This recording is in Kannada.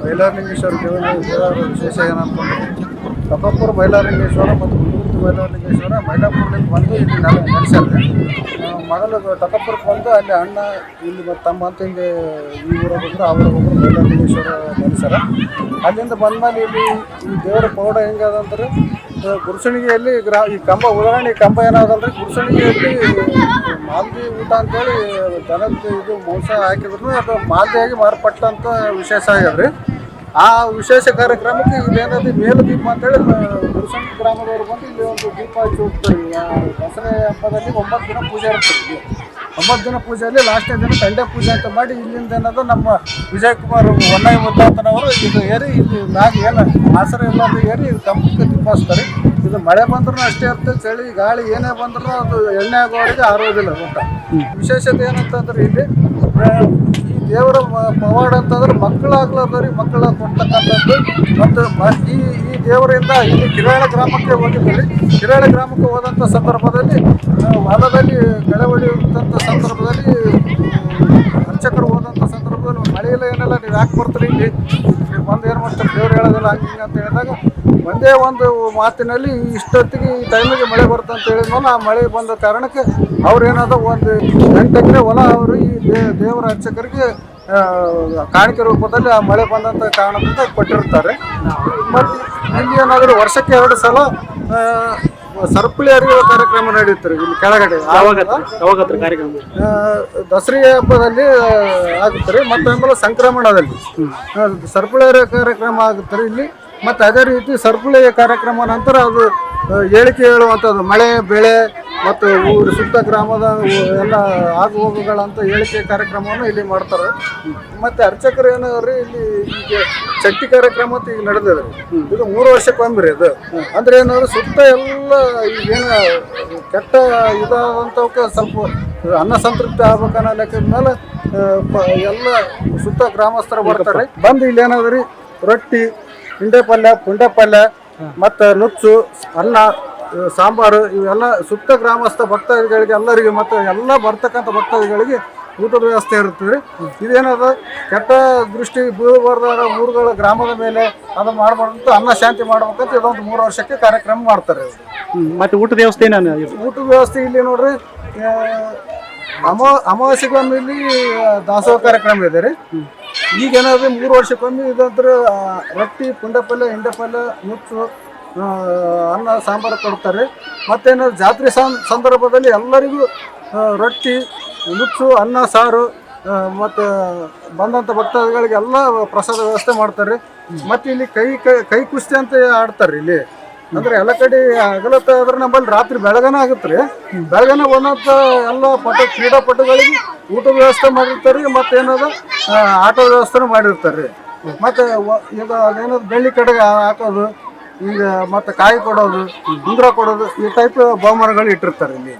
ಮೈಲಾರಲಿಂಗೇಶ್ವರ ದೇವರ ವಿಶೇಷ ಏನಂತಂದ್ರೆ ಕಬ್ಬಪುರ ಬೈಲಾರಲಿಂಗೇಶ್ವರ ಮತ್ತು ಗುಂಡೂರು ಬೈಲಾರಲಿಂಗೇಶ್ವರ ಮೈಲಾಪುರದಿಂದ ಬಂದು ಇಲ್ಲಿ ನಾನು ಆ, ಮೊದಲು ಟಕಪುರಕ್ಕೆ ಬಂದು ಅಲ್ಲಿ ಅಣ್ಣ ಇಲ್ಲಿ ಮತ್ತು ತಮ್ಮ ಅಂತ ಹಿಂಗೆ ಈ ಊರಾಗ ಬಂದರು ಆ ಊರಾಗ ಹೋಗ್ರು ಮೈಲಾರಲಿಂಗೇಶ್ವರ ನೆಲೆಸ್ಯಾರ ಅಲ್ಲಿಂದ ಬಂದ್ಮೇಲೆ ಇಲ್ಲಿ ಈ ದೇವರ ಪೌಡ ಹೆಂಗದಂದ್ರೆ ಆ, ಗುರುಸಣಿಗೆಯಲ್ಲಿ ಗ್ರಹ ಈ ಕಂಬ ಉದಾಹರಣೆ ಈ ಕಂಬ ಏನಾದಲ್ರಿ? ಗುರುಸಣಿಗೆಯಲ್ಲಿ ಮಾಲ್ದಿ ಊಟ ಅಂತೇಳಿ ದನದ ಇದು ಮೋಸ ಹಾಕಿದ್ರು ಅದು ಮಾಲ್ದಿಯಾಗಿ ಮಾರ್ಪಟ್ಟಂತ ವಿಶೇಷ ಆಗ್ಯದ್ರಿ. ಆ ವಿಶೇಷ ಕಾರ್ಯಕ್ರಮಕ್ಕೆ ಇದೇನದು ಮೇಲು ದೀಪ ಅಂತೇಳಿ ಗುರುಸಣಿ ಗ್ರಾಮದವರು ಬಂದು ಇಲ್ಲಿ ಒಂದು ದೀಪ ಹಚ್ಚಿ ಹೋಗ್ತಾರೆ. ದಸರಾ ಹಬ್ಬದಲ್ಲಿ ಒಂಬತ್ತು ದಿನ ಪೂಜೆ ಇರ್ತದೆ ಒಂಬತ್ತು ದಿನ ಪೂಜೆಯಲ್ಲಿ ಲಾಸ್ಟ್ನೇ ದಿನ ತಂಡೆ ಪೂಜೆ ಅಂತ ಮಾಡಿ ಇಲ್ಲಿಂದ ಏನದು ನಮ್ಮ ವಿಜಯ್ ಕುಮಾರ್ ಹೊನ್ನಾಯಿ ಮುದ್ದಾತನವರು ಇದು ಏರಿ ಇದು ನಾಗ ಏನು ಆಸರ ಎಲ್ಲ ಏರಿ, ಇದು ಕಂಬಕ್ಕೆ ದೀಪ ಹಚ್ತಾರೆ ಇದು ಮಳೆ ಬಂದ್ರೂ ಅಷ್ಟೇ ಇರ್ತದೆ ಚಳಿ, ಗಾಳಿ ಏನೇ ಬಂದರೂ ಅದು ಎಣ್ಣೆ ಆಗೋವರೆಗೆ ಆರೋದಿಲ್ಲ ಊಟ. ವಿಶೇಷತೆ ಏನಂತಂದ್ರೆ ಇಲ್ಲಿ ದೇವರ ಪವಾಡ ಅಂತಂದ್ರೆ ಮಕ್ಕಳಾಗ್ಲಾರ್ದವ್ರಿಗೆ ಮಕ್ಕಳ ಕೊಡ್ತಕ್ಕಂಥದ್ದು. ಮತ್ತು ಈ ಈ ದೇವರಿಂದ ಇಲ್ಲಿ ಕಿರಾಳ ಗ್ರಾಮಕ್ಕೆ ಹೋಗಿದ್ದೀವಿ ಕಿರಾಳ ಗ್ರಾಮಕ್ಕೆ ಹೋದಂಥ ಸಂದರ್ಭದಲ್ಲಿ ಹೊಲದಲ್ಲಿ ಹೊಡೆಯುವಂಥ ಸಂದರ್ಭದಲ್ಲಿ ಅರ್ಚಕರು ಹೋದಂಥ ಸಂದರ್ಭದಲ್ಲಿ ಮಳೆಯಲ್ಲ ಏನೆಲ್ಲ, ನೀವು ಯಾಕೆ ಬರ್ತೀರಿ ಇಲ್ಲಿ? ನೀವು ಬಂದು ಏನು ಮಾಡ್ತಾರೆ? ದೇವ್ರು ಹೇಳೋದಿಲ್ಲ ಹಂಗೆ ಅಂತ ಹೇಳಿದಾಗ ಒಂದೇ ಒಂದು ಮಾತಿನಲ್ಲಿ ಇಷ್ಟೊತ್ತಿಗೆ ಈ ಟೈಮಿಗೆ ಮಳೆ ಬರುತ್ತೆ ಅಂತ ಹೇಳಿದ್ಮೇಲೆ ಆ ಮಳೆ ಬಂದ ಕಾರಣಕ್ಕೆ ಅವ್ರು ಏನಾದರೂ ಒಂದು ಎಂಟು ಎಕರೆ ಹೊಲ ಅವರು ಈ ದೇ- ದೇವರ ಅರ್ಚಕರಿಗೆ ಕಾಣಿಕೆ ರೂಪದಲ್ಲಿ ಆ ಮಳೆ ಬಂದಂಥ ಕಾರಣದಿಂದ ಕೊಟ್ಟಿರ್ತಾರೆ. ಮತ್ತು ಇಲ್ಲಿ ಏನಾದರೂ ವರ್ಷಕ್ಕೆ ಎರಡು ಸಲ ಸರ್ಪಳಿ ಅರಿಯುವ ಕಾರ್ಯಕ್ರಮ ನಡೆಯುತ್ತೆ ಇಲ್ಲಿ ಕೆಳಗಡೆ. ಕಾರ್ಯಕ್ರಮ? ದಸರಾ ಹಬ್ಬದಲ್ಲಿ ಆಗುತ್ತೆ ರೀ ಮತ್ತು ಆಮೇಲೆ ಸಂಕ್ರಮಣದಲ್ಲಿ ಸರ್ಪಳಿ ಅರಿಯುವ ಕಾರ್ಯಕ್ರಮ ಆಗುತ್ತೆ ರೀ ಇಲ್ಲಿ. ಮತ್ತು ಅದೇ ರೀತಿ ಸರಪಳಿ ಕಾರ್ಯಕ್ರಮ ನಂತರ ಅದು ಹೇಳಿಕೆ ಹೇಳುವಂಥದ್ದು, ಮಳೆ, ಬೆಳೆ, ಮತ್ತು ಊರು ಸುತ್ತ ಗ್ರಾಮದ ಎಲ್ಲ ಆಗು ಹೋಗುಗಳಂತ ಹೇಳಿಕೆ ಕಾರ್ಯಕ್ರಮವನ್ನು ಇಲ್ಲಿ ಮಾಡ್ತಾರೆ. ಮತ್ತು ಅರ್ಚಕರು ರೀ ಇಲ್ಲಿ ಈಗ ಚಟ್ಟಿ ಕಾರ್ಯಕ್ರಮ ಅಂತ ಈಗ ನಡೆದಿದೆ. ಇದು ಮೂರು ವರ್ಷಕ್ಕೊಮ್ಮೆ ರೀ ಅದು. ಅಂದ್ರೆ ಏನಾದ್ರು ಸುತ್ತ ಎಲ್ಲ ಈಗೇನು ಕೆಟ್ಟ ಇದಾದಂಥವಕ್ಕೆ ಸ್ವಲ್ಪ ಅನ್ನ ಸಂತೃಪ್ತಿ ಆಗ್ಬೇಕನ್ನೋ ಲೆಕ್ಕದ ಮೇಲೆ ಎಲ್ಲ ಸುತ್ತ ಗ್ರಾಮಸ್ಥರು ಬರ್ತಾರೆ. ಬಂದು ಇಲ್ಲಿ ಏನಾದ್ರಿ, ರೊಟ್ಟಿ ಹಿಂಡೆ ಪಲ್ಯ ಪುಂಡೆ ಪಲ್ಯ ಮತ್ತು ನುಚ್ಚು ಅನ್ನ ಸಾಂಬಾರು ಇವೆಲ್ಲ ಸುತ್ತ ಗ್ರಾಮಸ್ಥ ಭಕ್ತಾದಿಗಳಿಗೆ ಎಲ್ಲರಿಗೂ ಮತ್ತು ಎಲ್ಲ ಬರ್ತಕ್ಕಂಥ ಭಕ್ತಾದಿಗಳಿಗೆ ಊಟದ ವ್ಯವಸ್ಥೆ ಇರ್ತದೆ ಇದೇನದ? ಕೆಟ್ಟ ದೃಷ್ಟಿ ಬೀಳಬಾರ್ದಾರ ಊರುಗಳ ಗ್ರಾಮದ ಮೇಲೆ ಅದು ಮಾಡಬಾರ್ದಂತ ಅನ್ನ ಶಾಂತಿ ಮಾಡ್ಬೇಕಂತ ಇದೊಂದು ಮೂರು ವರ್ಷಕ್ಕೆ ಕಾರ್ಯಕ್ರಮ ಮಾಡ್ತಾರೆ ಮತ್ತು ಊಟದ ವ್ಯವಸ್ಥೆ ನಾನು? ಊಟದ ವ್ಯವಸ್ಥೆ ಇಲ್ಲಿ ನೋಡ್ರಿ ಅಮಾ ಅಮಾವಾಸ್ಯೆಗೊಮ್ಮೆ ಇಲ್ಲಿ ದಾಸೋಹ ಕಾರ್ಯಕ್ರಮ ಇದೆ ರೀ. ಈಗ ಏನಾದ್ರೆ ಮೂರು ವರ್ಷಕ್ಕೊಮ್ಮೆ ಇದಾದ್ರೆ ರೊಟ್ಟಿ ಪುಂಡೆ ಪಲ್ಯ ಹಿಂಡೆ ಪಲ್ಯ ನುಚ್ಚು ಅನ್ನ, ಸಾಂಬಾರು ಕೊಡ್ತಾರೆ. ಮತ್ತೇನಾದ್ರು ಜಾತ್ರೆ ಸಂದರ್ಭದಲ್ಲಿ ಎಲ್ಲರಿಗೂ ರೊಟ್ಟಿ, ಮುಚ್ಚು, ಅನ್ನ, ಸಾರು ಮತ್ತು ಬಂದಂಥ ಭಕ್ತಾದಿಗಳಿಗೆ ಎಲ್ಲ ಪ್ರಸಾದ ವ್ಯವಸ್ಥೆ ಮಾಡ್ತಾರೆ. ಮತ್ತು ಇಲ್ಲಿ ಕೈ ಕೈ ಕುಸ್ತಿ ಅಂತ ಆಡ್ತಾರೆ ಇಲ್ಲಿ. ಅಂದ್ರೆ ಎಲ್ಲ ಕಡೆ ಹಗಲತ್ತ ಆದ್ರೆ ನಮ್ಮಲ್ಲಿ ರಾತ್ರಿ ಬೆಳಗನ ಆಗುತ್ತೆ. ರೀ ಬೆಳಗನ ಬಂದಂಥ ಎಲ್ಲ ಪಟ, ಕ್ರೀಡಾಪಟುಗಳಿಗೆ ಊಟದ ವ್ಯವಸ್ಥೆ ಮಾಡಿರ್ತಾರೆ. ಮತ್ತೆ ಏನದ ವ್ಯವಸ್ಥೆನೂ ಮಾಡಿರ್ತಾರೆ. ಮತ್ತೆ ಈಗ ಅದೇನೋ ಬೆಳ್ಳಿ ಕಡೆಗೆ ಹಾಕೋದು ಈಗ ಮತ್ತೆ ಕಾಯಿ ಕೊಡೋದು, ಉಂಗುರ ಕೊಡೋದು, ಈ ಟೈಪ್ ಬಹುಮಾನಗಳು ಇಟ್ಟಿರ್ತಾರೆ ಇಲ್ಲಿ.